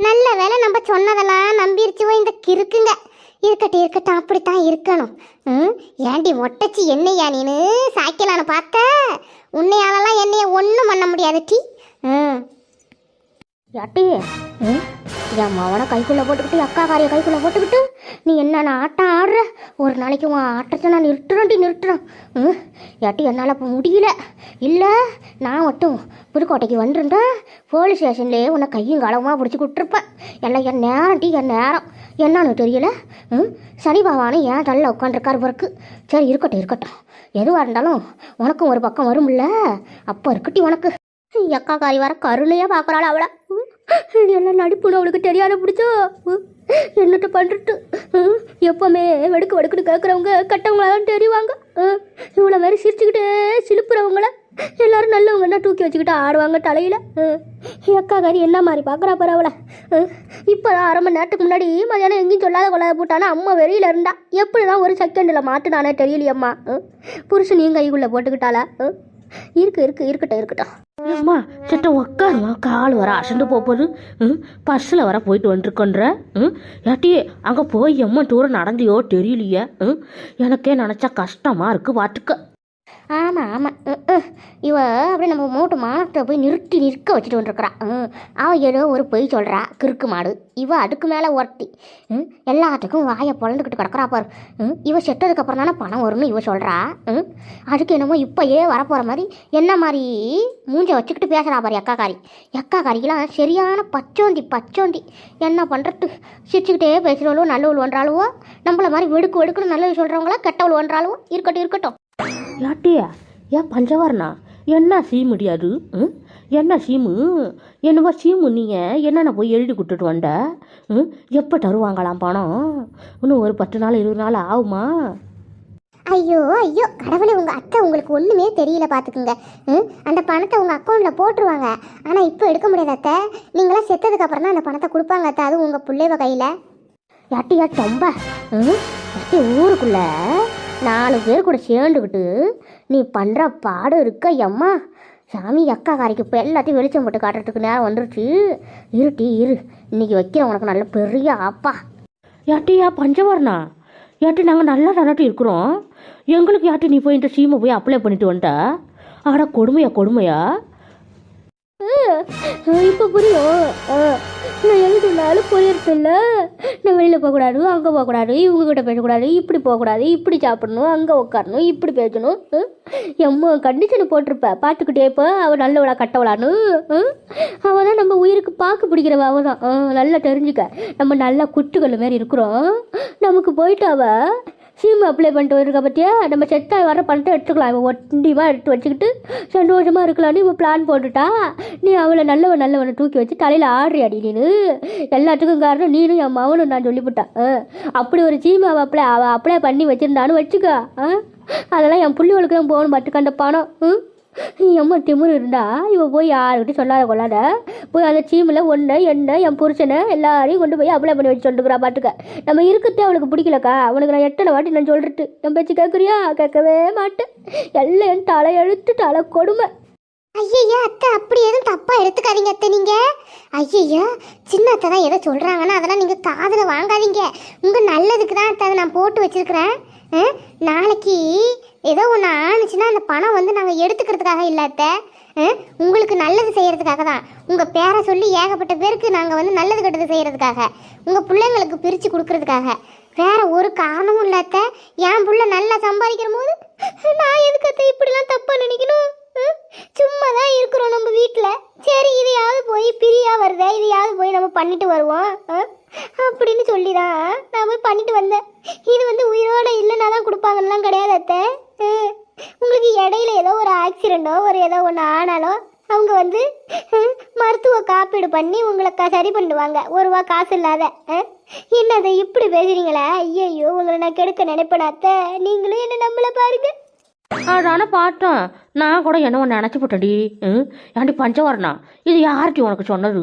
நல்ல வேளை நம்ம சொன்னதெல்லாம் நம்பிருச்சுவோ இந்த கிறுக்குங்க. இருக்கட்டும் இருக்கட்டும் அப்படித்தான் இருக்கணும். ம் ஏண்டி மொட்டச்சி என்னையா நீனு? சாய்க்கலான்னு பார்த்த உன்னையாலலாம் என்னைய ஒன்றும் பண்ண முடியாது டி. ம். யாட்டி ம்? என் மவனை கைக்குள்ளே போட்டுக்கிட்டு அக்கா காரியை கைக்குள்ளே போட்டுக்கிட்டு நீ என்னென்ன ஆட்டம் ஆடுற? ஒரு நாளைக்கு உன் ஆட்டத்தை நான் நிறுத்துறேன்டி நிறுத்துறேன். ம் யாட்டி என்னால் இப்போ முடியல. இல்லை நான் மட்டும் புதுக்கோட்டைக்கு வந்துருந்தா போலீஸ் ஸ்டேஷன்லேயே உன்னை கையும் களவுமாக பிடிச்சி கொடுத்துருப்பேன் எல்லாம் என் நேரம் டீ என் நேரம். என்னன்னு தெரியல. ம் சனி பகவானு ஏன் தள்ள உட்காந்துருக்காரு பிறகு சரி இருக்கட்டும் இருக்கட்டும். எதுவாக இருந்தாலும் உனக்கும் ஒரு பக்கம் வரும்ல. அப்போ இருக்கட்டி உனக்கு. எக்கா காரி வர கருணையாக பார்க்குறாள் அவளை. எல்லாம் நடிப்புன்னு அவளுக்கு தெரியாத பிடிச்சோ ம், என்னட்ட பண்ணுறது எப்போவுமே வெடுக்கு வெடுக்குன்னு கேட்குறவங்க கட்டவங்களாலும் தெரிவாங்க. ம், இவ்வளோ மாதிரி சிரிச்சுக்கிட்டே சிலுப்புறவங்கள எல்லாரும் நல்லவங்கன்னா தூக்கி வச்சுக்கிட்டு ஆடுவாங்க தலையில். எக்கா கறி என்ன மாதிரி பார்க்குறா பாரு அவளை. இப்போ தான் அரை மணி நேரத்துக்கு முன்னாடி மதியானம் எங்கேயும் சொல்லாத கொள்ளாத போட்டானா அம்மா வெளியில் இருந்தா. எப்படி தான் ஒரு செகண்டில் மாட்டுனானே தெரியலையம்மா. ம், புருஷனையும் கைக்குள்ளே போட்டுக்கிட்டாளா? இருக்கு இருக்கு இருக்கட்டும் இருக்கட்டும். அம்மா சட்ட உக்காருமா கால் வர அசந்து போகுது ம் பஸ்ஸில் வர போயிட்டு வந்துருக்கோன்ற. ம் ஏட்டி அங்கே போய் எம்மன் தூரம் நடந்தியோ தெரியலையே. ம் எனக்கே நினச்சா கஷ்டமாக இருக்குது பார்த்துக்க ஆமாம் ஆமாம் இவ அப்படியே நம்ம மூட்டை மானத்தை போய் நிறுத்தி நிற்க வச்சுட்டு வந்துருக்குறா. ம் அவள் ஏதோ ஒரு பொய் சொல்கிறா கிறுக்கு மாடு. இவ அதுக்கு மேலே ஒருத்தி. ம் எல்லாத்துக்கும் வாயை பொழந்துக்கிட்டு கிடக்குறா பாரு. ம் இவ செட்டதுக்கப்புறம் தானே பணம் வரும்னு இவ சொல்கிறா ம் அதுக்கு என்னமோ இப்போயே வரப்போகிற மாதிரி என்ன மாதிரி மூஞ்ச வச்சுக்கிட்டு பேசுகிறா பாரு எக்காக்காரி. எக்காக்காரிக்கெலாம் சரியான பச்சோந்தி பச்சோந்தி. என்ன பண்ணுறது சிரிச்சுக்கிட்டே பேசுகிறவளோ நல்லவள் ஒன்றாளுவோ நம்மள மாதிரி வெடுக்கு வெடுக்குன்னு நல்லது சொல்கிறவங்களா கெட்டவள் ஒன்றாளுவோ இருக்கட்டும் இருக்கட்டும். ஏட்டியா ஏன் பஞ்சவரணா? என்ன சீம் முடியாது ம்? என்ன சீமு? என்னவோ சீமு நீங்கள் என்னென்ன போய் எழுதி கொடுத்துட்டு வந்த? ம்? எப்போ தருவாங்களாம் பணம்? இன்னும் ஒரு பத்து நாள் இருபது நாள் ஆகுமா? ஐயோ ஐயோ கடவுளே உங்கள் அத்தை உங்களுக்கு ஒன்றுமே தெரியல பார்த்துக்குங்க ம்? அந்த பணத்தை உங்கள் அக்கௌண்ட்டில் போட்டுருவாங்க. ஆனால் இப்போ எடுக்க முடியாது அத்தை. நீங்களாம் செத்ததுக்கப்புறம் தான் அந்த பணத்தை கொடுப்பாங்க அத்தை. அதுவும் உங்கள் பிள்ளைவ கையில். யாட்டியா ரொம்ப ம்? யாட்டி நாலு பேர் கூட சேர்ந்துக்கிட்டு நீ பண்ணுற பாடு இருக்க எம்மா சாமி அக்கா காரிக்கு இப்போ எல்லாத்தையும் வெளிச்சம் போட்டு காட்டுறதுக்கு நேரம் வந்துருச்சு. இருட்டி இரு. இன்னைக்கு வைக்கிறேன் உனக்கு நல்ல பெரிய அப்பா ஏட்டியா பஞ்சவரணா? ஏட்டி நாங்கள் நல்லா தானாட்டி இருக்கிறோம். எங்களுக்கு யாட்டி நீ போய் இந்த சீமை போய் அப்ளை பண்ணிட்டு வந்துட்ட? ஆடா கொடுமையா கொடுமையா? இப்போ புரியும். ஆ, நான் எழுதுனாலும் சொன்னாலும் புரியறதில்ல. நான் வெளியில் போகக்கூடாது அங்கே போகக்கூடாது இவங்க கிட்ட பேசக்கூடாது இப்படி போகக்கூடாது இப்படி சாப்பிடணும் அங்கே உட்காரணும் இப்படி பேசணும். எம்மா கண்டிஷன் போட்டிருப்ப. பார்த்துக்கிட்டே இப்போ அவள் நல்லவளா கட்டவளான்னு. அவள் தான் நம்ம உயிருக்கு பார்க்க பிடிக்கிறவ அவள் தான் நல்லா தெரிஞ்சுக்க. நம்ம நல்லா குட்டுகள் மாரி இருக்கிறோம். நமக்கு போயிட்டு அவள் சிம் அப்ளை பண்ணிட்டு வந்திருக்க பற்றியா நம்ம செத்தாக வர பணத்தை எடுத்துக்கலாம். இவன் ஒண்டியமாக எடுத்து வச்சுக்கிட்டு சந்தோஷமாக இருக்கலாம்னு இவன் பிளான் போட்டுட்டா. நீ அவளை நல்லவன் நல்லவனை தூக்கி வச்சு தலையில் ஆடுறி அடி நீனு. எல்லாத்துக்கும் காரணம் நீனும் என் மகனும் நான் சொல்லிவிட்டேன் அப்படி ஒரு சீமை அவள் அப்ளை அவள் அப்ளை பண்ணி வச்சுருந்தான்னு வச்சுக்க. ஆ அதெல்லாம் என் புள்ளிகளுக்கு தான் போகணும் பட்டுக்கு அந்த பணம். ம்? எம்ம திமுரு இருந்தா இவ போய் யாருக்கிட்டையும் சொல்லாத கொள்ளாத. போய் அந்த சீமில் ஒன்று என்ன என் புருஷனை எல்லாரையும் கொண்டு போய் அப்ளை பண்ணி வச்சு சொல்லிருக்கிறா பாட்டுக்க நம்ம இருக்கிறதே அவளுக்கு பிடிக்கலக்கா. அவனுக்கு நான் எத்தனை வாட்டி நான் சொல்லிட்டு என் பேச்சு கேட்குறியா கேட்கவே மாட்டேன். எல்லாம் என் தலை எழுத்து தலை கொடுமை. ஐயையா அத்தை அப்படி எதுவும் தப்பாக எடுத்துக்காதீங்க அத்தை நீங்கள் ஐயையா சின்ன அத்தை தான் எதை சொல்கிறாங்கன்னா அதெல்லாம் நீங்கள் காதில் வாங்காதீங்க. உங்கள் நல்லதுக்கு தான் அத்தை அதை நான் போட்டு வச்சிருக்கிறேன். நாளைக்கு ஏதோ ஒன்று ஆணுச்சுன்னா அந்த பணம் வந்து நாங்கள் எடுத்துக்கிறதுக்காக இல்லாத்த உங்களுக்கு நல்லது செய்கிறதுக்காக தான். உங்கள் பேரை சொல்லி ஏகப்பட்ட பேருக்கு நாங்கள் வந்து நல்லது கெட்டது செய்கிறதுக்காக உங்கள் பிள்ளைங்களுக்கு பிரித்து கொடுக்கறதுக்காக. வேற ஒரு காரணமும் இல்லாத என் பிள்ளை நல்லா சம்பாதிக்கிற போது நான் எதுக்காக இப்படிலாம் தப்பாக நினைக்கணும்? சும்மா தான் இருக்கிறோம் நம்ம வீட்டில் சரி இதையாவது போய் பிரியா வருதே இதையாவது போய் நம்ம பண்ணிட்டு வருவோம். ஆ? அப்படின்னு சொல்லி தான் நான் போய் பண்ணிட்டு வந்தேன். இது வந்து உயிரோட இல்லைன்னா தான் கொடுப்பாங்கலாம் கிடையாது அத்தை. உங்களுக்கு இடையில ஏதோ ஒரு ஆக்சிடெண்ட்டோ ஒரு ஏதோ ஒன்று ஆனாலோ அவங்க வந்து ம், மருத்துவ காப்பீடு பண்ணி உங்களை க சரி பண்ணுவாங்க ஒரு ரூபா காசு இல்லாத ஆ? என்னது இப்படி பேசுறீங்களா? ஐயையோ உங்களை நான் கெடுக்க நினைப்பேன் அத்தை. நீங்களும் என்ன நம்மள பாருங்க. அதான பார்த்தேன். நான் கூட என்ன ஒன்று நினச்சி போட்டேன்டி ம்? ஏன்டி பஞ்சவரணா? இது யார்ட்டி உனக்கு சொன்னது?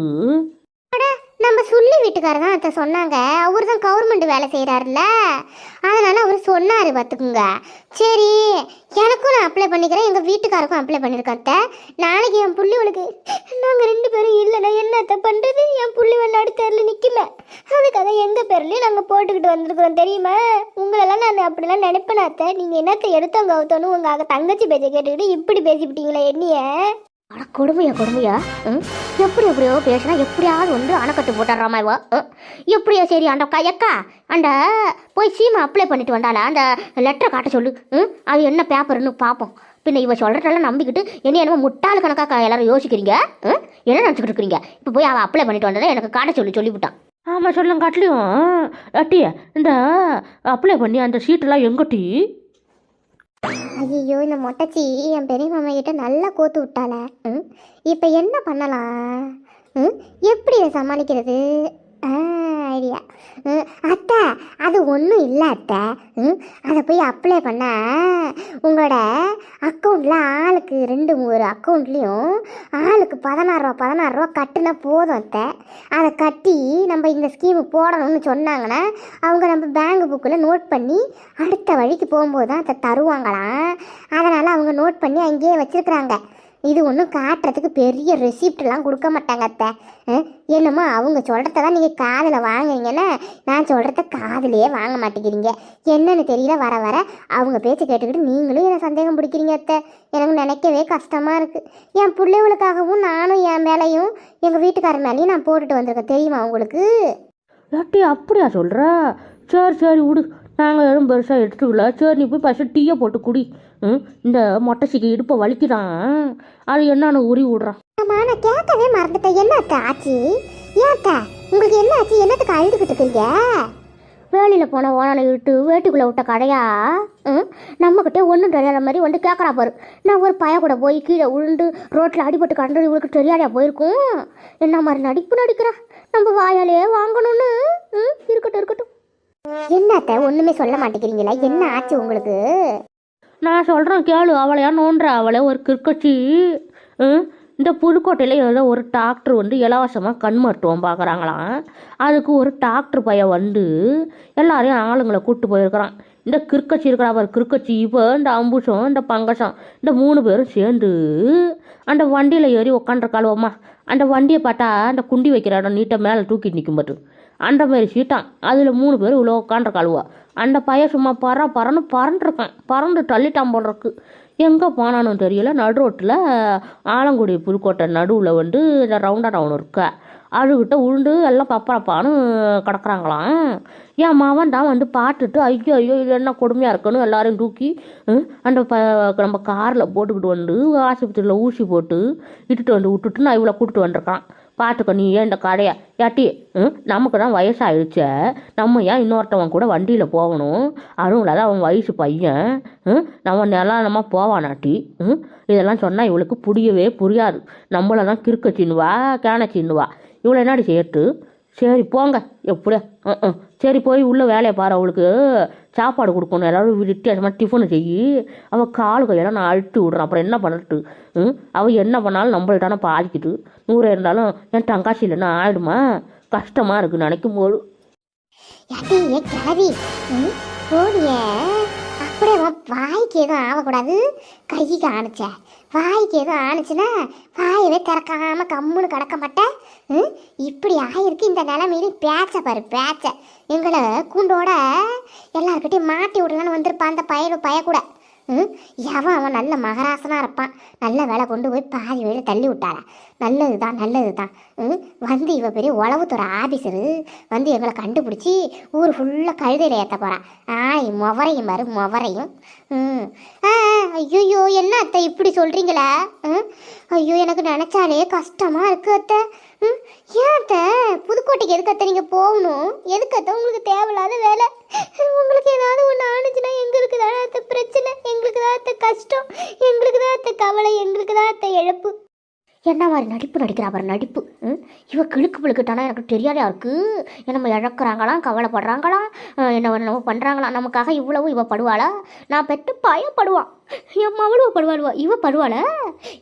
நம்ம சொல்லி வீட்டுக்காரர் தான் அத்தை சொன்னாங்க. அவர் தான் கவர்மெண்ட் வேலை செய்கிறாருல்ல அதனால் அவர் சொன்னார் பார்த்துக்குங்க சரி எனக்கும் நான் அப்ளை பண்ணிக்கிறேன். எங்கள் வீட்டுக்காருக்கும் அப்ளை பண்ணியிருக்கேன் அத்தை. நாளைக்கு என் புள்ளிவளுக்கு நாங்கள் ரெண்டு பேரும் இல்லைன்னா என்ன அத்தை பண்ணுறது என் புள்ளிவன் நாங்கள் போட்டுக்கிட்டு வந்திருக்கிறோம் தெரியுமா? உங்களெல்லாம் நான் அப்படிலாம் நினைப்பேன் அத்தை. நீங்கள் என்னத்தை எடுத்தவங்க அவுத்தோன்னு உங்கள் தங்கச்சி பேச்சை கேட்டுக்கிட்டு இப்படி பேசிவிட்டீங்களே என்னைய? அட கொடுமையா கொடுமையா? ம்? எப்படி எப்படியோ பேசினா எப்படியாவது வந்து அணைக்கட்டு போட்டுறாமா இவா. எப்படியோ சரி அந்த அக்கா எக்கா அந்த போய் சீமை அப்ளை பண்ணிட்டு வந்தாளா? அந்த லெட்டரை காட்ட சொல்லு. ம்? அது என்ன பேப்பர்னு பார்ப்போம் பின்ன இவ சொல்கிறதெல்லாம் நம்பிக்கிட்டு என்ன என்னமோ முட்டாள் கணக்காக எல்லாரும் யோசிக்கிறீங்க? ம்? என்ன நினச்சிக்கிட்டு இருக்கிறீங்க? இப்போ போய் அவள் அப்ளை பண்ணிட்டு வந்ததை எனக்கு காட்ட சொல்லி சொல்லிவிட்டான் ஆமாம் சொல்லுங்க காட்டிலையும். அட்டியே இந்த அப்ளை பண்ணி அந்த சீட்டெல்லாம் எங்கட்டி? ஐயோ இந்த மொட்டச்சி என் பெரிய மாமா கிட்ட நல்லா கோத்து விட்டாள. ம்? இப்போ என்ன பண்ணலாம்? ம்? எப்படி இதை சமாளிக்கிறது? ஐடியா. அத்தை அது ஒன்றும் இல்லை அத்தை. ம் அதை போய் அப்ளை பண்ண உங்களோட அக்கௌண்ட்டில் ஆளுக்கு ரெண்டு மூணு அக்கௌண்ட்லேயும் ஆளுக்கு பதினாறுரூவா பதினாறுரூவா கட்டுனா போதும் அத்தை. அதை கட்டி நம்ம இந்த ஸ்கீமு போடணும்னு சொன்னாங்கன்னா அவங்க நம்ம பேங்க் புக்கில் நோட் பண்ணி அடுத்த வழிக்கு போகும்போது தான் அதை தருவாங்களாம். அதனால் அவங்க நோட் பண்ணி அங்கேயே வச்சுருக்குறாங்க. இது ஒன்றும் காட்டுறதுக்கு பெரிய ரெசிப்ட்லாம் கொடுக்க மாட்டாங்க அத்தை. என்னமோ அவங்க சொல்கிறத தான் நீங்கள் காதில் வாங்குறீங்கன்னா நான் சொல்கிறத காதிலே வாங்க மாட்டேங்கிறீங்க. என்னன்னு தெரியல வர வர அவங்க பேச்சு கேட்டுக்கிட்டு நீங்களும் என்னை சந்தேகம் பிடிக்கிறீங்க அத்தை? எனக்கு நினைக்கவே கஷ்டமாக இருக்குது என் பிள்ளைகளுக்காகவும் நானும் என் மேலேயும் எங்கள் வீட்டுக்காரர் மேலேயும் நான் போட்டுட்டு வந்திருக்கேன் தெரியுமா உங்களுக்கு? ஏட்டி அப்படியா சொல்கிற சரி சரி விடு. நாங்கள் எதுவும் பெருசாக எடுத்துக்கல. சரி நீ போய் ஃபஸ்ட்டு டீயை போட்டு குடி. ம் இந்த மொட்டைச்சிக்கு இடுப்பை வலிக்கிறான் அது என்னன்னு உரி விடுறான் ஆமா நான் கேட்கவே மறந்துட்டேன். என்ன அத்தை ஆச்சு? ஏன் அத்தை உங்களுக்கு என்ன ஆச்சு? என்னத்துக்கு அழுதுகிட்டு இருக்கீங்க? வேலையில் போன ஓனனை இட்டு வேட்டுக்குள்ளே விட்ட கடையா? ம் நம்மக்கிட்டே ஒன்றும் தெரியாத மாதிரி வந்து கேட்குறா பாரு. நான் ஒரு பைய கூட போய் கீழே உருண்டு ரோட்டில் அடிபட்டு கடந்து இவளுக்கு தெரியாதையா போயிருக்கும்? என்ன மாதிரி நடிப்பு நடிக்கிறா? நம்ம வாயாலே வாங்கணும்னு. ம் இருக்கட்டும் இருக்கட்டும். என்னத்த ஒண்ணுமே சொல்ல மாட்டேங்கிறீங்களா? என்ன ஆச்சு உங்களுக்கு? நான் சொல்கிறேன் கேளு அவளையா நோன்ற அவளை ஒரு கிற்கச்சி இந்த புதுக்கோட்டையில் ஏதோ ஒரு டாக்டர் வந்து இலவசமாக கண் மருத்துவம் பார்க்குறாங்களாம். அதுக்கு ஒரு டாக்டர் பையன் வந்து எல்லாரையும் ஆளுங்களை கூப்பிட்டு போயிருக்கிறான். இந்த கிற்கச்சி இருக்கிற அவர் கிற்கச்சி இப்போ இந்த அம்புஷம் இந்த பங்கசம் இந்த மூணு பேரும் சேர்ந்து அந்த வண்டியில் ஏறி உக்காண்டிருக்காளுவோம்மா அந்த வண்டியை பார்த்தா அந்த குண்டி வைக்கிற இடம் நீட்டை மேலே தூக்கி நிற்கும் பாரு. அந்த மாதிரி சீட்டான். அதில் மூணு பேர் இவ்வளோ உட்காண்டிருக்காளுவா அந்த பையன் சும்மா பற பறன்னு பறந்துருக்கான். பறந்து தள்ளிட்டான் போல இருக்கு. எங்கே போனானு தெரியல. நடு ரோட்டில் ஆலங்குடி புதுக்கோட்டை நடுவில் வந்து இந்த ரவுண்டா ரவுண்ட் இருக்க. அதுக்கிட்ட உருண்டு எல்லாம் பப்பரப்பான்னு கிடக்குறாங்களாம். என் மாவன் தான் வந்து பார்த்துட்டு ஐயோ ஐயோ இது என்ன கொடுமையாக இருக்குன்னு எல்லாரையும் தூக்கி அந்த ப நம்ம காரில் போட்டுக்கிட்டு வந்து ஆஸ்பத்திரியில் ஊசி போட்டு இட்டுட்டு வந்து விட்டுட்டு நான் இவ்வளோ கூப்பிட்டு வந்திருக்கான். பார்த்துக்க நீ ஏன் இந்த கடையை ஏட்டி நமக்கு தான் வயசாயிடுச்சே நம்ம ஏன் இன்னொருத்தவன் கூட வண்டியில் போகணும்? அதுவும் இல்லாத அவன் வயசு பையன் நம்ம நிலானமாக போவானாட்டி ம், இதெல்லாம் சொன்னால் இவளுக்கு புரியவே புரியாது. நம்மளை தான் கிறுக்க சின்னுவா கேன சின்னுவா. இவளை என்னடி சேர்த்து? சரி போங்க. எப்படியா ம், சரி போய் உள்ள வேலையை பாரு அவளுக்கு. சாப்பாடு கொடுக்கணும். எல்லாரும் வித்தியாசமாக டிஃபனு செய். அவள் கால் கையெல்லாம் நான் அழுத்தி விட்றேன். அப்புறம் என்ன பண்ணட்டு? ம்? அவள் என்ன பண்ணாலும் நம்மள்ட்ட தானே பாதிக்குது. நூறு இருந்தாலும் என் தங்காசி இல்லைன்னா ஆயிடுமா? கஷ்டமாக இருக்குது நினைக்கும் போது அப்படியே வாய்க்கு எதுவும் ஆகக்கூடாது கைக்கு ஆணுச்ச. வாய்க்கு எதுவும் ஆணுச்சுன்னா வாயவே திறக்காம கம்முன்னு கிடக்க மாட்டேன் ம் இப்படி ஆகிருக்கு இந்த நிலைமையில. பேச்ச பாரு பேச்ச. எங்களை கூண்டோட எல்லாருக்கிட்டையும் மாட்டி விடலான்னு வந்திருப்பான் அந்த பய பய கூட எவன் அவன் நல்ல மகராசனாக இருப்பான். நல்ல வேலை கொண்டு போய் பாதி வேலை தள்ளி விட்டாளா நல்லது தான் நல்லது தான் ம்? வந்து இவ பெரிய உளவுத்துறை ஆஃபீஸரு வந்து எங்களை கண்டுபிடிச்சி ஊர் ஃபுல்லாக கழுதையில் ஏற்ற போகிறான் ஆய் முவரையும் பாரு முவரையும். ம். ஆ ஐயோ என்ன அத்தை இப்படி சொல்கிறீங்களா ம்? ஐயோ எனக்கு நினச்சாலே கஷ்டமாக இருக்கு அத்தை. ஏன் புதுக்கோட்டைக்கு எதுக்கத்த நீங்கள் போகணும்? எதுக்கத்த உங்களுக்கு தேவையில்லாத வேலை. உங்களுக்கு ஏதாவது ஒன்று ஆணுச்சுன்னா எங்களுக்கு தான் அத்த பிரச்சனை. எங்களுக்கு தான் அத்த கஷ்டம். எங்களுக்கு தான் அத்த கவலை. எங்களுக்கு தான் அத்த இழப்பு. என்ன மாதிரி நடிப்பு நடிக்கிறா பாரு நடிப்பு. ம் இவ கிழுக்கு பிழுக்கிட்டானா? எனக்கு தெரியாதா இருக்கு. நம்ம இழக்கிறாங்களாம் கவலைப்படுறாங்களாம் என்ன என்னமோ பண்ணுறாங்களாம் நமக்காக இவ்வளவு இவ படுவாளா? நான் பெற்று பயப்படுவான் என் மவளுவ படுவாளுவா? இவ படுவாள?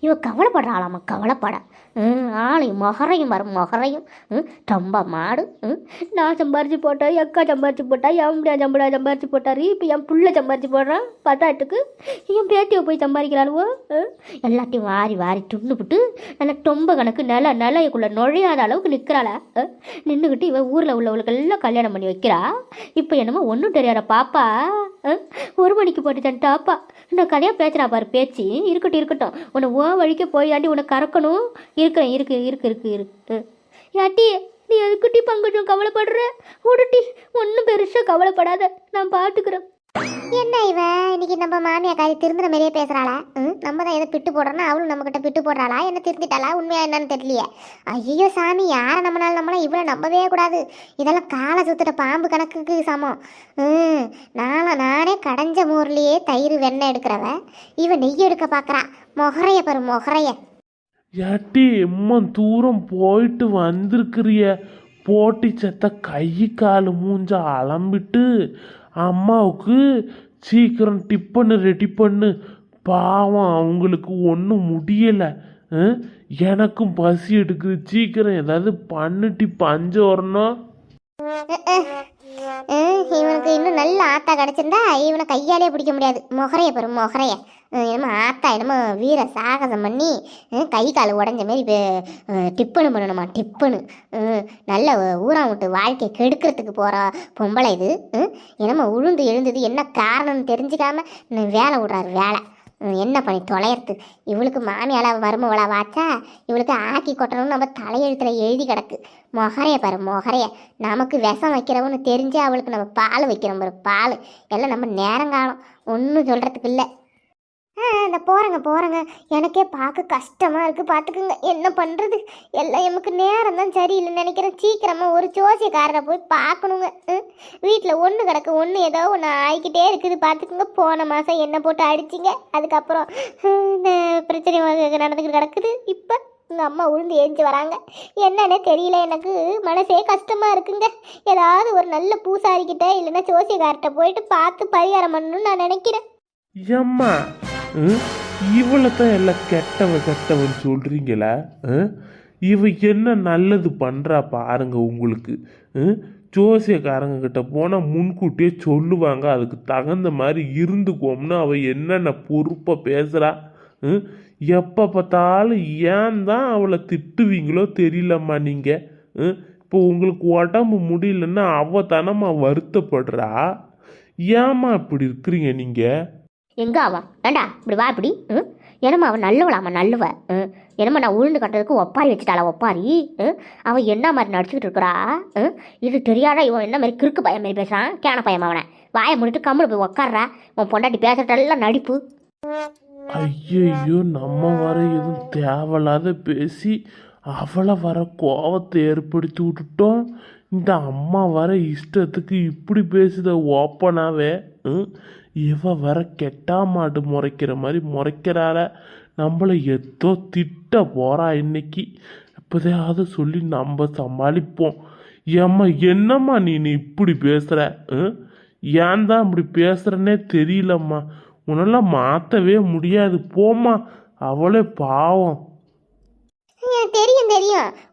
இவ கவலைப்படுறாளாம்மா கவலைப்பட. ம் ஆளையும் மொகரையும் வரும் மொகரையும். ம் ரொம்ப மாடு. ம் நான் சம்பாரிச்சு போட்டேன் எக்கா சம்பாரிச்சு போட்டா என் முடியா சம்பளா சம்பாரிச்சு போட்டாரு இப்போ என் புள்ள சம்பாரிச்சு போடுறான் பத்தாட்டுக்கு என் பேத்தியை போய் சம்பாதிக்கிறாளுவோ எல்லாத்தையும் வாரி வாரி துண்ணுபிட்டு நல்லா ரொம்ப கணக்கு நில நிலையக்குள்ளே நுழையாத அளவுக்கு நிற்கிறாளா நின்றுக்கிட்டு இவன் ஊரில் உள்ளவளுக்கெல்லாம் கல்யாணம் பண்ணி வைக்கிறா. இப்போ என்னமோ ஒன்றும் தெரியாத பாப்பா. ஒரு மணிக்கு போட்டுட்டான் டாப்பா. இந்த கதையாக பேசுகிறா பாரு பேச்சு. இருக்கட்டும் இருக்கட்டும். உன்னை ஓ வழிக்க போய் உன்னை கறக்கணும். இருக்கிறேன் இருக்கு இருக்கு இருக்கு இருக்கு. யாட்டி நீ எதுக்குட்டி பங்குச்சும் கவலைப்படுற? விடுட்டி ஒன்றும் பெருசாக கவலைப்படாத. நான் பார்த்துக்கிறேன் என்ன இவ? இன்னைக்கு நம்ம மாமியா காரி திருந்துற மாதிரியே பேசுறாளா? ம் நம்ம தான் எதை பிட்டு போடுறோன்னா அவளும் நம்ம கிட்ட பிட்டு போடுறாளா? என்ன திருந்திட்டாளா? உண்மையா என்னன்னு தெரியலையே. ஐயோ சாமி யாரை நம்மளால நம்மளாம் இவ்வளோ நம்பவே கூடாது. இதெல்லாம் காலை சுத்துற பாம்பு கணக்குக்கு சமம். ம் நானும் நானே கடைஞ்ச மோர்லேயே தயிர் வெண்ணெய் எடுக்கிறவ இவ நெய் எடுக்க பார்க்கறா மொகரைய பாரு மொகரைய. ஏட்டி எம்மன் தூரம் போயிட்டு வந்திருக்கிறிய. போட்டி செத்த கை கால் மூஞ்ச அலம்பிட்டு அம்மாவுக்கு சீக்கிரம் டிப்பன்னு ரெடி பண்ணு. பாவம் அவங்களுக்கு ஒன்றும் முடியலை. எனக்கும் பசி எடுக்குது. சீக்கிரம் ஏதாவது பண்ணிட்டு பஞ்சம் வரணும். இவனுக்கு இன்னும் நல்ல ஆத்தா கிடச்சிருந்தா இவனை கையாலே பிடிக்க முடியாது. மொகரைய பெரும் மொகரைய. என்னமோ ஆத்தா என்னமோ வீர சாகசம் பண்ணி கை கால் உடஞ்ச மாரி டிப்பனு பண்ணணுமா டிப்பனு. நல்ல ஊரா விட்டு வாழ்க்கையை கெடுக்கிறதுக்கு போகிற பொம்பளை இது. என்னமோ உழுந்து எழுந்தது. என்ன காரணம்னு தெரிஞ்சுக்காம வேலை விடுறாரு வேலை. என்ன பண்ணி தொலையறது? இவளுக்கு மாமியால மருமவளா வாச்சா? இவளுக்கு ஆக்கி கொட்டணும்னு நம்ம தலையெழுத்துல எழுதி கிடக்கு. மொகரைய பாரு மொகரைய. நமக்கு விஷம் வைக்கிறவன்னு தெரிஞ்சு அவளுக்கு நம்ம பால் வைக்கிறோம் பாரு பால். எல்லாம் நம்ம நேரம் காலம் ஒன்றும் சொல்கிறதுக்கு இல்லை. ஆ இந்த போகிறேங்க போகிறேங்க எனக்கே பார்க்க கஷ்டமாக இருக்குது பார்த்துக்குங்க. என்ன பண்ணுறது எல்லாம் எமக்கு நேரம் தான் சரியில்லைன்னு நினைக்கிறேன். சீக்கிரமாக ஒரு ஜோசியக்காரரை போய் பார்க்கணுங்க. வீட்டில் ஒன்று கிடக்கு. ஒன்று ஏதோ ஒன்று ஆகிக்கிட்டே இருக்குது. பார்த்துக்குங்க. போன மாதம் என்ன போட்டு அடிச்சிங்க. அதுக்கப்புறம் இந்த பிரச்சனை நடந்துக்கிட்டு கிடக்குது. இப்போ எங்கள் அம்மா உளுந்து ஏஞ்சி வராங்க. என்னன்னே தெரியல எனக்கு. மனசே கஷ்டமாக இருக்குங்க. ஏதாவது ஒரு நல்ல பூசாரிக்கிட்ட இல்லைன்னா ஜோசியக்கார்கிட்ட போயிட்டு பார்த்து பரிகாரம் பண்ணணும்னு நான் நினைக்கிறேன். இவளை தான் எல்லாம் கெட்டவன் கெட்டவன் சொல்கிறீங்களா இவ என்ன நல்லது பண்ணுறா பாருங்க உங்களுக்கு. ம்? ஜோசியக்காரங்க கிட்ட போனால் முன்கூட்டியே சொல்லுவாங்க. அதுக்கு தகுந்த மாதிரி இருந்துக்கோம்னு அவள் என்னென்ன பொறுப்பாக பேசுகிறா எப்போ பார்த்தாலும் ஏன் தான் அவளை திட்டுவீங்களோ தெரியலம்மா நீங்கள் இப்போ உங்களுக்கு உடம்பு முடியலன்னா அவ தானம்மா வருத்தப்படுறா? ஏம்மா இப்படி இருக்கிறீங்க நீங்கள் எங்க அவன் ஏண்டா இப்படி வா இப்படி? ம்? என்னம்மா அவன் நல்லவளாம்மா நல்லவ. ம்? என்னம்மா நான் உளுந்து கட்டுறதுக்கு ஒப்பாரி வச்சுட்டாளா ஒப்பாரி? ம்? அவன் என்ன மாதிரி நடிச்சுக்கிட்டு இருக்கிறா? ம்? இது தெரியாதா இவன் என்ன மாதிரி கிறுக்கு பையன் மாதிரி பேசுறான்? கேன பையன் அவனை. வாயை முடிட்டு கம்முனு போய் உக்காடுறா உன் பொண்டாட்டி பேசுறதெல்லாம் நடிப்பு. ஐயையோ நம்ம வர எதுவும் தேவையில்லாத பேசி அவளை வர கோபத்தை ஏற்படுத்தி விட்டுட்டோம். இந்த அம்மா வர இஷ்டத்துக்கு இப்படி பேசுத ஓப்பனாவே ம்? இவ வர கெட்டா மாட்டு முறைக்கிற மாதிரி முறைக்கிறாள. நம்மளை எதோ திட்ட போறா இன்னைக்கு. எப்போதையாவது சொல்லி நம்ம சமாளிப்போம். ஏம்மா என்னம்மா நீ நீ இப்படி பேசுற? ம்? ஏன் தான் இப்படி பேசுறன்னே தெரியலம்மா. உன்னெல்லாம் மாற்றவே முடியாது. போம்மா. அவளே பாவம்.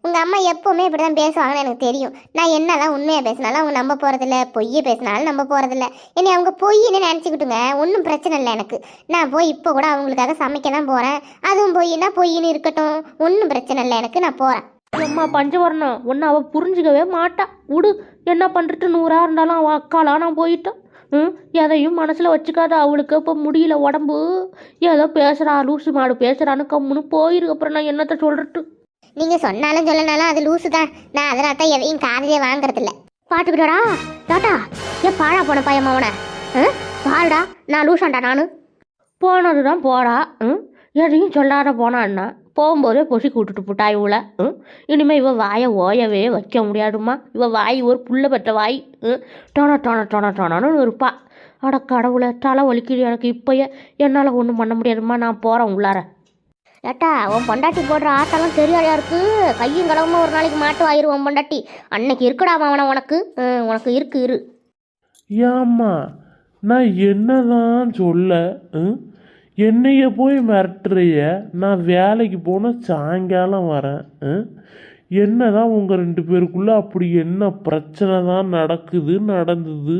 உங்கள் அம்மா எப்போவுமே இப்படி தான் பேசுவாங்கன்னு எனக்கு தெரியும். நான் என்னதான் உண்மையாக பேசினாலும் அவங்க நம்ப போகிறதில்ல பொய்யை பேசினாலும் நம்ப போகிறதில்ல என்னை அவங்க பொய்ன்னு நினச்சிக்கிட்டுங்க ஒன்றும் பிரச்சனை இல்லை எனக்கு. நான் போய் இப்போ கூட அவங்களுக்காக சமைக்க தான் போகிறேன் அதுவும் பொய்னா பொய்ன்னு இருக்கட்டும் ஒன்றும் பிரச்சனை இல்லை எனக்கு நான் போகிறேன் அம்மா பஞ்சவரணம். ஒன்று அவள் புரிஞ்சுக்கவே மாட்டா. விடு என்ன பண்ணுறது நூறாக இருந்தாலும் அவள் அக்காலாம் நான் போயிட்டான் ம் எதையும் மனசில் வச்சுக்காத அவளுக்கு. இப்போ முடியல உடம்பு. ஏதோ பேசுகிறா லூசு மாடு பேசுகிறான்னு கம்முன்னு போயிருக்கு அப்புறம் நான் என்னத்த சொல்கிறது நீங்கள் சொன்னாலும் சொல்லனாலும் அது லூசு தான். நான் அதனால தான் எதையும் காதலே வாங்குறதில்ல. பாட்டுக்கிட்டடா டாட்டா ஏன் பாழா போன பையன் அவனை ம் பாருடா நான் லூசாண்டா நானு. போனது தான் போடா ம்? எதையும் சொல்லாத போனான்னா போகும்போதே பொசி கூட்டுட்டு போட்டா இவளை. ம்? இனிமேல் இவ வாயை ஓயவே வைக்க முடியாதும்மா. இவ வாய் ஒரு புள்ள பெற்ற வாய். ம்? டொன டொன டொன டொனன்னு இருப்பா. அட கடவுளை தலை வலிக்குது எனக்கு இப்போயே. என்னால் ஒன்றும் பண்ண முடியாதும்மா. நான் போகிறேன் உள்ளார. ஏட்டா உன் பொண்டாட்டி போடுற ஆட்டெல்லாம் தெரியாதா இருக்கு? கையும் கடவுமா ஒரு நாளைக்கு மாட்டு ஆயிரும் உன் பொண்டாட்டி. அன்னைக்கு இருக்குடா அவனை உனக்கு? உனக்கு இருக்கு இரு. ஏம்மா நான் என்னதான் சொல்ல என்னைய போய் மிரட்டுறைய? நான் வேலைக்கு போனால் சாயங்காலம் வரேன் என்ன என்னதான் உங்கள் ரெண்டு பேருக்குள்ளே அப்படி என்ன பிரச்சனை தான் நடக்குது நடந்தது?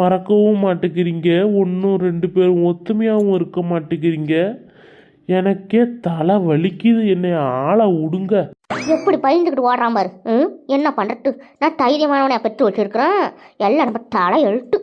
மறக்கவும் மாட்டேங்கிறீங்க. ஒன்றும் ரெண்டு பேரும் ஒத்துமையாகவும் இருக்க மாட்டேங்கிறீங்க. எனக்கே தலை வலிக்குது. என்னை ஆளை விடுங்க எப்படி பயந்துக்கிட்டு ஓடுறான் பாரு. ம்? என்ன பண்ணுறது நான் தைரியமானவனை பெற்று வச்சிருக்கிறேன். எல்லாம் நம்ம தலை எழுத்து